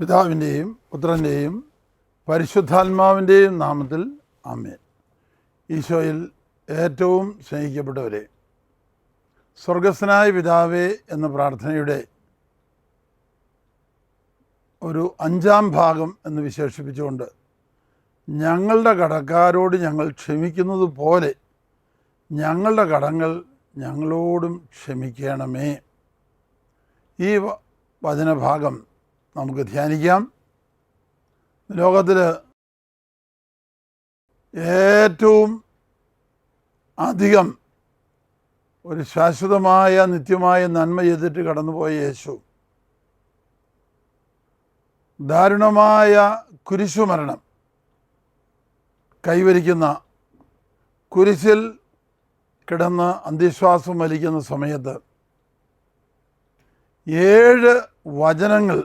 പിതാവിന്റെയും പുത്രന്റെയും പരിശുദ്ധാത്മാവിന്റെയും നാമത്തിൽ ആമേൻ. ഈശോയിൽ ഏറ്റവും സ്നേഹിക്കപ്പെട്ടവരെ സ്വർഗസ്നായ പിതാവേ എന്ന പ്രാർത്ഥനയുടെ ഒരു അഞ്ചാം ഭാഗം എന്ന് വിശേഷിപ്പിച്ചുകൊണ്ട് ഞങ്ങളുടെ കടക്കാരോട് ഞങ്ങൾ ക്ഷമിക്കുന്നത് പോലെ ഞങ്ങളുടെ കടങ്ങൾ ഞങ്ങളോടും ക്ഷമിക്കണമേ. ഈ വചനഭാഗം നമുക്ക് ധ്യാനിക്കാം. ലോകത്തിൽ ഏറ്റവും അധികം ഒരു ശാശ്വതമായ നിത്യമായ നന്മ ചെയ്തിട്ട് കടന്നുപോയ യേശു. ദാരുണമായ കുരിശുമരണം കൈവരിക്കുന്ന കുരിശിൽ കിടന്ന് അന്ത്യശ്വാസം വലിക്കുന്ന സമയത്ത് ഏഴ് വചനങ്ങൾ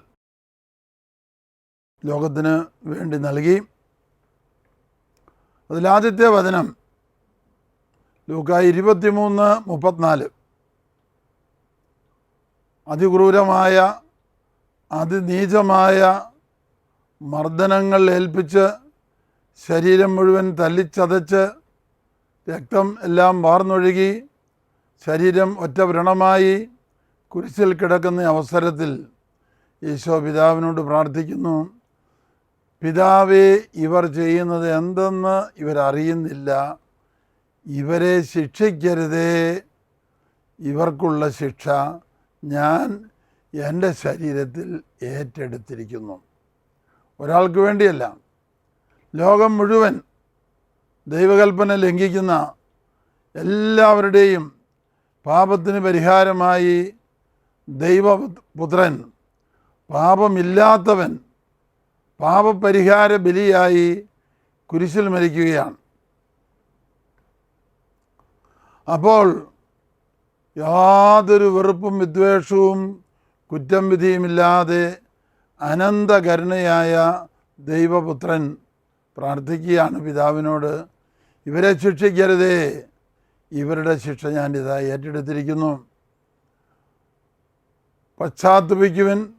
ലോകത്തിന് വേണ്ടി നൽകി. അതിലാദ്യത്തെ വചനം ലൂക്ക ഇരുപത്തിമൂന്ന് മുപ്പത്തിനാല്. അതിക്രൂരമായ അതിനീചമായ മർദ്ദനങ്ങൾ ഏൽപ്പിച്ച് ശരീരം മുഴുവൻ തല്ലിച്ചതച്ച് രക്തം എല്ലാം വാർന്നൊഴുകി ശരീരം ഒറ്റ വ്രണമായി കുരിശിൽ കിടക്കുന്ന അവസരത്തിൽ ഈശോ പിതാവിനോട് പ്രാർത്ഥിക്കുന്നു. പിതാവേ ഇവർ ചെയ്യുന്നത് എന്തെന്ന് ഇവരറിയുന്നില്ല. ഇവരെ ശിക്ഷിക്കരുതേ. ഇവർക്കുള്ള ശിക്ഷ ഞാൻ എന്റെ ശരീരത്തിൽ ഏറ്റെടുത്തിരിക്കുന്നു. ഒരാൾക്ക് വേണ്ടിയല്ല ലോകം മുഴുവൻ ദൈവകൽപ്പന ലംഘിക്കുന്ന എല്ലാവരുടെയും പാപത്തിന് പരിഹാരമായി ദൈവപുത്രൻ പാപമില്ലാത്തവൻ പാപപരിഹാര ബലിയായി കുരിശിൽ മരിക്കുകയാണ്. അപ്പോൾ യാതൊരു വെറുപ്പും വിദ്വേഷവും കുറ്റം വിധിയുമില്ലാതെ അനന്തകരുണയായ ദൈവപുത്രൻ പ്രാർത്ഥിക്കുകയാണ് പിതാവിനോട്. ഇവരെ ശിക്ഷിക്കരുതേ. ഇവരുടെ ശിക്ഷ ഞാൻ ഇതായി ഏറ്റെടുത്തിരിക്കുന്നു. പശ്ചാത്തപിക്കുവൻ.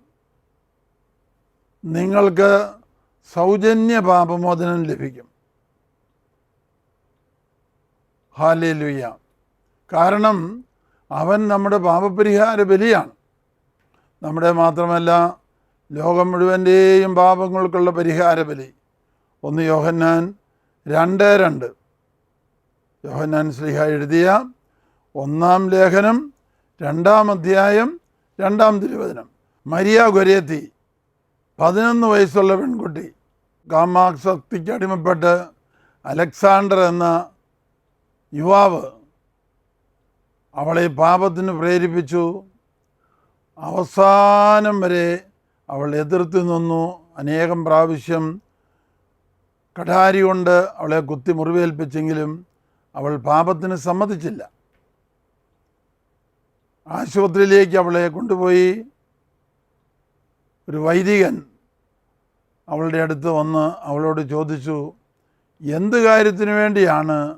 നിങ്ങൾക്ക് സൗജന്യ പാപമോചനം ലഭിക്കും. ഹാലേലുയ്യ കാരണം അവൻ നമ്മുടെ പാപപരിഹാര ബലിയാണ്. നമ്മുടെ മാത്രമല്ല ലോകം മുഴുവന്റെയും പാപങ്ങൾക്കുള്ള പരിഹാര ബലി. ഒന്ന് യോഹന്നാൻ രണ്ട് രണ്ട്. യോഹന്നാൻ ശ്രീഹ എഴുതിയ ഒന്നാം ലേഖനം രണ്ടാം അധ്യായം രണ്ടാം തിരുവചനം. Maria Goretti. പതിനൊന്ന് വയസ്സുള്ള പെൺകുട്ടി കാമാസക്തിക്ക് അടിമപ്പെട്ട് അലക്സാണ്ടർ എന്ന യുവാവ് അവളെ പാപത്തിന് പ്രേരിപ്പിച്ചു. അവസാനം വരെ അവൾ എതിർത്ത് നിന്നു. അനേകം പ്രാവശ്യം കഠാരി കൊണ്ട് അവളെ കുത്തി മുറിവേൽപ്പിച്ചെങ്കിലും അവൾ പാപത്തിന് സമ്മതിച്ചില്ല. ആശുപത്രിയിലേക്ക് അവളെ കൊണ്ടുപോയി. ഒരു വൈദികൻ അവളുടെ അടുത്ത് വന്ന് അവളോട് ചോദിച്ചു എന്ത് കാര്യത്തിന് വേണ്ടിയാണ്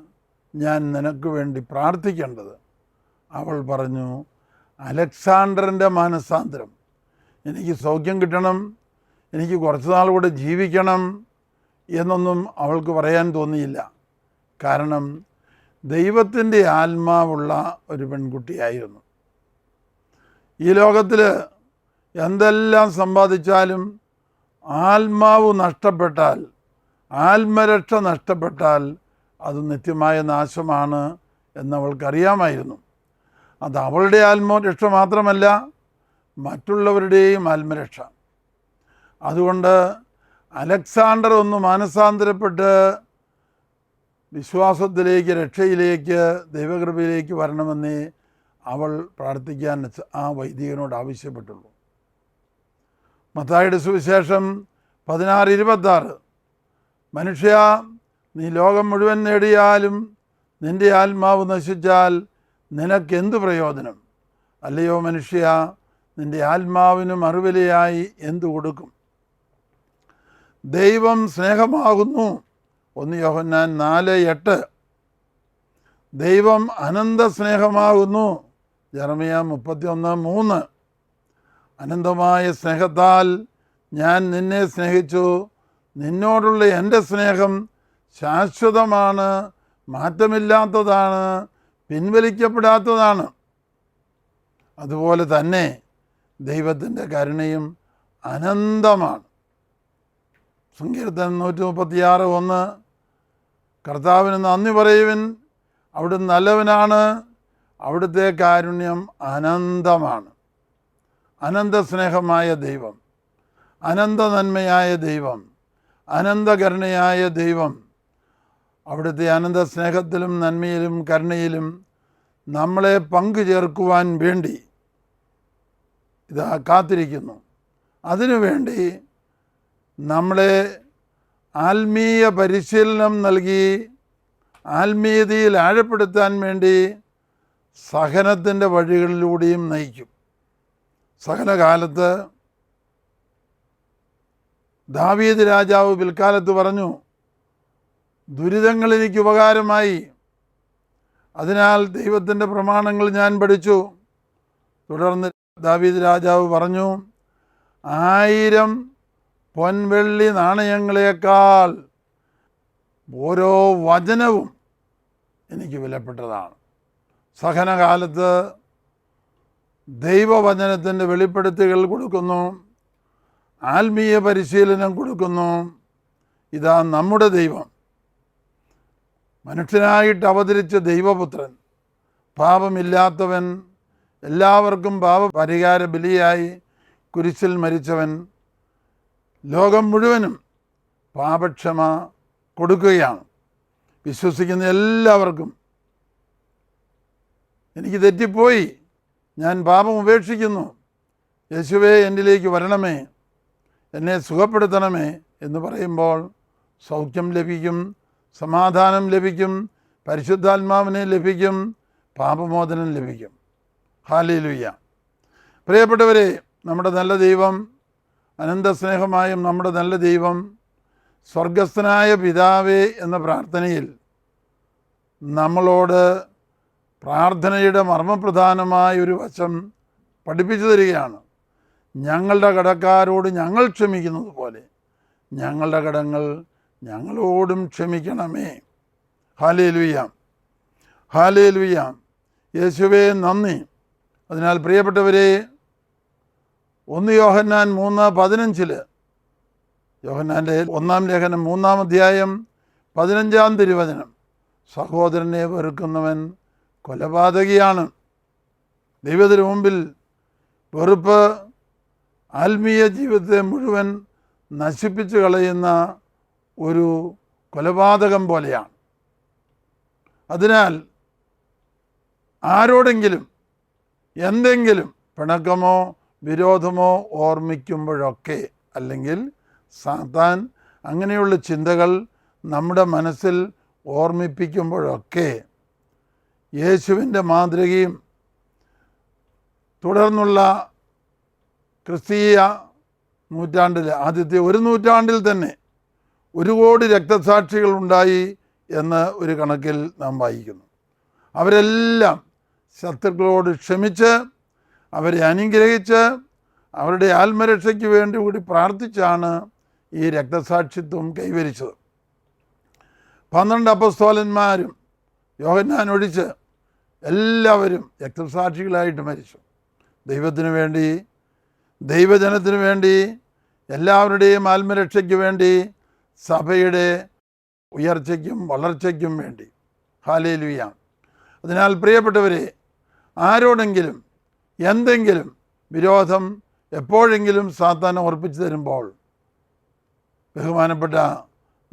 ഞാൻ നിനക്ക് വേണ്ടി പ്രാർത്ഥിക്കേണ്ടത്? അവൾ പറഞ്ഞു അലക്സാണ്ടറിന്റെ മാനസാന്തരം. എനിക്ക് സൗഖ്യം കിട്ടണം എനിക്ക് കുറച്ച് നാൾ കൂടെ ജീവിക്കണം എന്നൊന്നും അവൾക്ക് പറയാൻ തോന്നിയില്ല. കാരണം ദൈവത്തിന്റെ ആത്മാവുള്ള ഒരു പെൺകുട്ടിയായിരുന്നു. ഈ ലോകത്തിൽ എന്തെല്ലാം സമ്പാദിച്ചാലും ആത്മാവ് നഷ്ടപ്പെട്ടാൽ ആത്മരക്ഷ നഷ്ടപ്പെട്ടാൽ അത് നിത്യമായ നാശമാണ് എന്നവൾക്കറിയാമായിരുന്നു. അത് അവളുടെ ആത്മരക്ഷ മാത്രമല്ല മറ്റുള്ളവരുടെയും ആത്മരക്ഷ. അതുകൊണ്ട് അലക്സാണ്ടർ ഒന്ന് മാനസാന്തരപ്പെട്ട് വിശ്വാസത്തിലേക്ക് രക്ഷയിലേക്ക് ദൈവകൃപയിലേക്ക് വരണമെന്നേ അവൾ പ്രാർത്ഥിക്കാൻ ആ വൈദികനോട് ആവശ്യപ്പെട്ടുള്ളൂ. മത്തായുടെ സുവിശേഷം പതിനാറ് ഇരുപത്താറ്. മനുഷ്യ നീ ലോകം മുഴുവൻ നേടിയാലും നിന്റെ ആത്മാവ് നശിച്ചാൽ നിനക്കെന്തു പ്രയോജനം? അല്ലയോ മനുഷ്യ നിന്റെ ആത്മാവിനും മറുവിലയായി എന്തു കൊടുക്കും? ദൈവം സ്നേഹമാകുന്നു. ഒന്ന് യോഹന്നാൻ നാല് എട്ട്. ദൈവം അനന്ത സ്നേഹമാകുന്നു. ജർമിയ മുപ്പത്തി ഒന്ന് മൂന്ന്. അനന്തമായ സ്നേഹത്താൽ ഞാൻ നിന്നെ സ്നേഹിച്ചു. നിന്നോടുള്ള എന്റെ സ്നേഹം ശാശ്വതമാണ് മാറ്റമില്ലാത്തതാണ് പിൻവലിക്കപ്പെടാത്തതാണ്. അതുപോലെ തന്നെ ദൈവത്തിന്റെ കരുണയും അനന്തമാണ്. സങ്കീർത്തനം നൂറ്റി മുപ്പത്തിയാറ് ഒന്ന്. കർത്താവിന് നന്ദി പറയുവിൻ. അവിടുന്ന് നല്ലവനാണ്. അവിടുത്തെ കാരുണ്യം അനന്തമാണ്. അനന്ത സ്നേഹമായ ദൈവം അനന്ത നന്മയായ ദൈവം അനന്തകരുണയായ ദൈവം. അവിടുത്തെ അനന്ത സ്നേഹത്തിലും നന്മയിലും കരുണയിലും നമ്മളെ പങ്കുചേർക്കുവാൻ വേണ്ടി ഇതാ കാത്തിരിക്കുന്നു. അതിനുവേണ്ടി നമ്മളെ ആത്മീയ പരിശീലനം നൽകി ആത്മീയതയിൽ ആഴപ്പെടുത്താൻ വേണ്ടി സഹനത്തിന്റെ വഴികളിലൂടെയും നയിക്കും. സഹനകാലത്ത് ദാവീദ് രാജാവ് പിൽക്കാലത്ത് പറഞ്ഞു ദുരിതങ്ങൾ എനിക്ക് ഉപകാരമായി. അതിനാൽ ദൈവത്തിന്റെ പ്രമാണങ്ങൾ ഞാൻ പഠിച്ചു. തുടർന്ന് ദാവീദ് രാജാവ് പറഞ്ഞു ആയിരം പൊൻവെള്ളി നാണയങ്ങളേക്കാൾ ഓരോ വചനവും എനിക്ക് വിലപ്പെട്ടതാണ്. സഹനകാലത്ത് ദൈവവചനത്തിന്റെ വെളിപ്പെടുത്തുകൾ കൊടുക്കുന്നു. ആത്മീയ പരിശീലനം കൊടുക്കുന്നു. ഇതാ നമ്മുടെ ദൈവം. മനുഷ്യനായിട്ട് അവതരിച്ച ദൈവപുത്രൻ പാപമില്ലാത്തവൻ എല്ലാവർക്കും പാപ പരിഹാര ബലിയായി കുരിശിൽ മരിച്ചവൻ ലോകം മുഴുവനും പാപക്ഷമ കൊടുക്കുകയാണ്. വിശ്വസിക്കുന്ന എല്ലാവർക്കും എനിക്ക് തെറ്റിപ്പോയി. ഞാൻ പാപം ഉപേക്ഷിക്കുന്നു. യേശുവേ എന്നിലേക്ക് വരണമേ. എന്നെ സുഖപ്പെടുത്തണമേ എന്ന് പറയുമ്പോൾ സൗഖ്യം ലഭിക്കും സമാധാനം ലഭിക്കും പരിശുദ്ധാത്മാവിനെ ലഭിക്കും പാപമോചനം ലഭിക്കും. ഹാലിലുയ്യ പ്രിയപ്പെട്ടവരെ നമ്മുടെ നല്ല ദൈവം അനന്ത സ്നേഹമായും നമ്മുടെ നല്ല ദൈവം സ്വർഗസ്ഥനായ പിതാവേ എന്ന പ്രാർത്ഥനയിൽ നമ്മളോട് പ്രാർത്ഥനയുടെ മർമ്മപ്രധാനമായ ഒരു വശം പഠിപ്പിച്ചു തരികയാണ്. ഞങ്ങളുടെ കടക്കാരോട് ഞങ്ങൾ ക്ഷമിക്കുന്നത് പോലെ ഞങ്ങളുടെ കടങ്ങൾ ഞങ്ങളോടും ക്ഷമിക്കണമേ. ഹാലേ ലുയ്യാം ഹാലേ ലുയ്യാം യേശുവേ നന്ദി. അതിനാൽ പ്രിയപ്പെട്ടവരെ ഒന്ന് യോഹന്നാൻ മൂന്ന് പതിനഞ്ചിൽ യോഹന്നാന്റെ ഒന്നാം ലേഖനം മൂന്നാം അധ്യായം പതിനഞ്ചാം തിരുവചനം. സഹോദരനെ വെറുക്കുന്നവൻ കൊലപാതകിയാണ്. ദൈവത്തിന് മുമ്പിൽ വെറുപ്പ് ആത്മീയ ജീവിതത്തെ മുഴുവൻ നശിപ്പിച്ചു കളയുന്ന ഒരു കൊലപാതകം പോലെയാണ്. അതിനാൽ ആരോടെങ്കിലും എന്തെങ്കിലും പിണക്കമോ വിരോധമോ ഓർമ്മിക്കുമ്പോഴൊക്കെ അല്ലെങ്കിൽ സാത്താൻ അങ്ങനെയുള്ള ചിന്തകൾ നമ്മുടെ മനസ്സിൽ ഓർമ്മിപ്പിക്കുമ്പോഴൊക്കെ യേശുവിന്റെ മാതൃകയും തുടർന്നുള്ള ക്രിസ്തീയ നൂറ്റാണ്ടിൽ ആദ്യത്തെ ഒരു നൂറ്റാണ്ടിൽ തന്നെ ഒരു കോടി രക്തസാക്ഷികൾ ഉണ്ടായി എന്ന് ഒരു കണക്കിൽ നാം വായിക്കുന്നു. അവരെല്ലാം ശത്രുക്കളോട് ക്ഷമിച്ച് അവരെ അനുഗ്രഹിച്ച് അവരുടെ ആത്മരക്ഷയ്ക്ക് വേണ്ടി കൂടി പ്രാർത്ഥിച്ചാണ് ഈ രക്തസാക്ഷിത്വം കൈവരിച്ചത്. പന്ത്രണ്ട് അപ്പസ്തോലന്മാരും യോഹന്നാൻ ഒഴിച്ച് എല്ലാവരും രക്തസാക്ഷികളായിട്ട് മരിച്ചു. ദൈവത്തിന് വേണ്ടി ദൈവജനത്തിന് വേണ്ടി എല്ലാവരുടെയും ആത്മരക്ഷയ്ക്ക് വേണ്ടി സഭയുടെ ഉയർച്ചയ്ക്കും വളർച്ചയ്ക്കും വേണ്ടി. ഹാലേലുയ. അതിനാൽ പ്രിയപ്പെട്ടവരെ ആരോടെങ്കിലും എന്തെങ്കിലും വിരോധം എപ്പോഴെങ്കിലും സാത്താൻ ഉറപ്പിച്ചു തരുമ്പോൾ ബഹുമാനപ്പെട്ട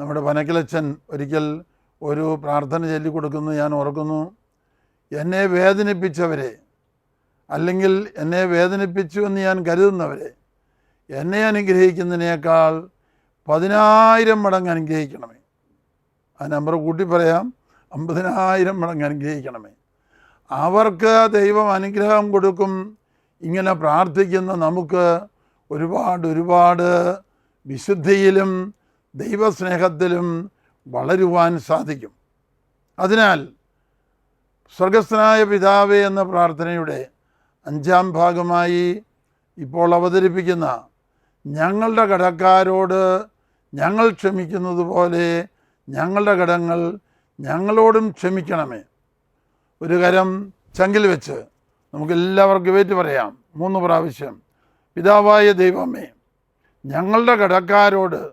നമ്മുടെ വനക്കിലച്ചൻ ഒരിക്കൽ ഒരു പ്രാർത്ഥന ചൊല്ലിക്കൊടുക്കുന്നു ഞാൻ ഓർക്കുന്നു. എന്നെ വേദനിപ്പിച്ചവരെ അല്ലെങ്കിൽ എന്നെ വേദനിപ്പിച്ചു എന്ന് ഞാൻ കരുതുന്നവരെ എന്നെ അനുഗ്രഹിക്കുന്നതിനേക്കാൾ പതിനായിരം മടങ്ങ് അനുഗ്രഹിക്കണമേ. ആ നമ്പർ കൂട്ടി പറയാം. അമ്പതിനായിരം മടങ്ങ് അനുഗ്രഹിക്കണമേ. അവർക്ക് ദൈവം അനുഗ്രഹം കൊടുക്കും. ഇങ്ങനെ പ്രാർത്ഥിക്കുന്ന നമുക്ക് ഒരുപാട് ഒരുപാട് വിശുദ്ധിയിലും ദൈവസ്നേഹത്തിലും വളരുവാൻ സാധിക്കും. അതിനാൽ സ്വർഗസ്ഥനായ പിതാവേ എന്ന പ്രാർത്ഥനയുടെ അഞ്ചാം ഭാഗമായി ഇപ്പോൾ അവതരിപ്പിക്കുന്ന ഞങ്ങളുടെ കടക്കാരോട് ഞങ്ങൾ ക്ഷമിക്കുന്നത് പോലെ ഞങ്ങളുടെ കടങ്ങൾ ഞങ്ങളോടും ക്ഷമിക്കണമേ. ഒരു കരം ചങ്കിൽ വെച്ച് നമുക്കെല്ലാവർക്കും ഏറ്റു പറയാം. മൂന്ന് പ്രാവശ്യം. പിതാവായ ദൈവമേ ഞങ്ങളുടെ കടക്കാരോട്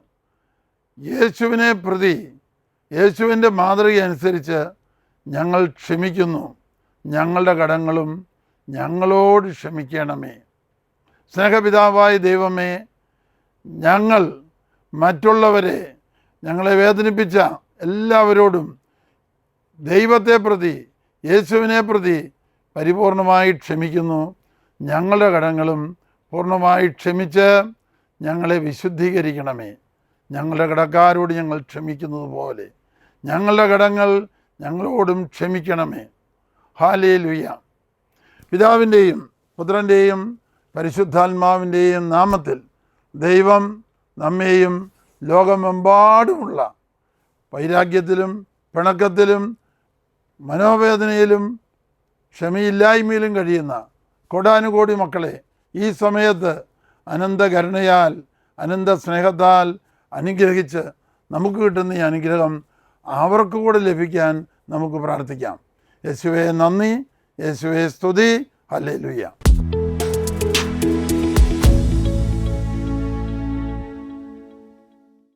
യേശുവിനെ പ്രതി യേശുവിന്റെ മാതൃക അനുസരിച്ച് ഞങ്ങൾ ക്ഷമിക്കുന്നു. ഞങ്ങളുടെ കടങ്ങളും ഞങ്ങളോട് ക്ഷമിക്കണമേ. സ്നേഹപിതാവായ ദൈവമേ ഞങ്ങൾ മറ്റുള്ളവരെ ഞങ്ങളെ വേദനിപ്പിച്ച എല്ലാവരോടും ദൈവത്തെ പ്രതി യേശുവിനെ പ്രതി പരിപൂർണമായി ക്ഷമിക്കുന്നു. ഞങ്ങളുടെ കടങ്ങളും പൂർണമായി ക്ഷമിച്ച് ഞങ്ങളെ വിശുദ്ധീകരിക്കണമേ. ഞങ്ങളുടെ കടക്കാരോട് ഞങ്ങൾ ക്ഷമിക്കുന്നത് പോലെ ഞങ്ങളുടെ കടങ്ങൾ ഞങ്ങളോടും ക്ഷമിക്കണമേ. ഹാലേ ലുയ്യ പിതാവിന്റെയും പുത്രന്റെയും പരിശുദ്ധാത്മാവിന്റെയും നാമത്തിൽ ദൈവം നമ്മെയും ലോകമെമ്പാടുമുള്ള വൈരാഗ്യത്തിലും പിണക്കത്തിലും മനോവേദനയിലും ക്ഷമയില്ലായ്മയിലും കഴിയുന്ന കോടാനുകോടി മക്കളെ ഈ സമയത്ത് അനന്തകരുണയാൽ അനന്ത സ്നേഹത്താൽ അനുഗ്രഹിച്ച് നമുക്ക് കിട്ടുന്ന ഈ അനുഗ്രഹം അവർക്ക് കൂടെ ലഭിക്കാൻ നമുക്ക് പ്രാർത്ഥിക്കാം. യേശുവെ നന്ദി. യേശുവെ സ്തുതി. ഹല്ലേലൂയ.